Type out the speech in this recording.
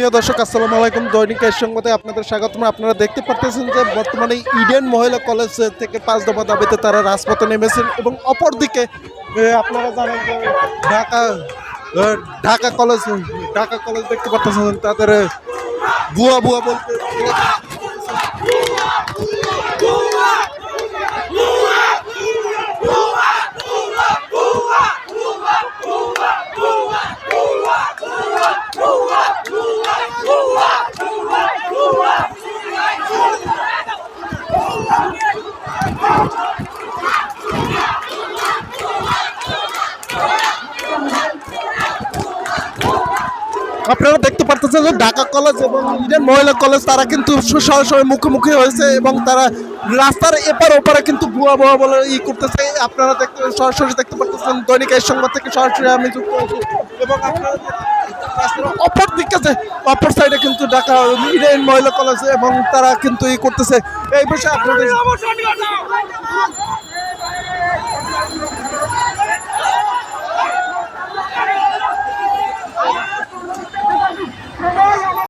প্রিয় দর্শক আসসালামু আলাইকুম দৈনিক এর সংবাদে আপনাদের স্বাগতম আপনারা দেখতে পারতেছেন যে বর্তমানে ইডেন মহিলা কলেজ থেকে পাঁচ দফা দাবিতে তারা রাজপথে নেমেছেন এবং অপরদিকে আপনারা জানেন যে ঢাকা ঢাকা কলেজ ঢাকা কলেজ দেখতে পারতেছেন তাদের বুয়া বুয়া বলতে আপনারা দেখতে পারতেছেন যে ঢাকা কলেজ এবং ইডেন মহিলা কলেজ, তারা কিন্তু সরাসরি মুখোমুখি হয়েছে এবং তারা রাস্তার এপার ওপারে কিন্তু ভুয়া ভুয়া বলে ই করতেছে। আপনারা দেখতে, সরাসরি দেখতে পারতেছেন, দৈনিক এই সংবাদ থেকে সরাসরি আমি যুক্ত হয়েছি এবং আপনারা অপর দিকে যে, অপর সাইডে কিন্তু ঢাকা ইডেন মহিলা কলেজ এবং তারা কিন্তু ই করতেছে। এই বিষয়ে আপনাদের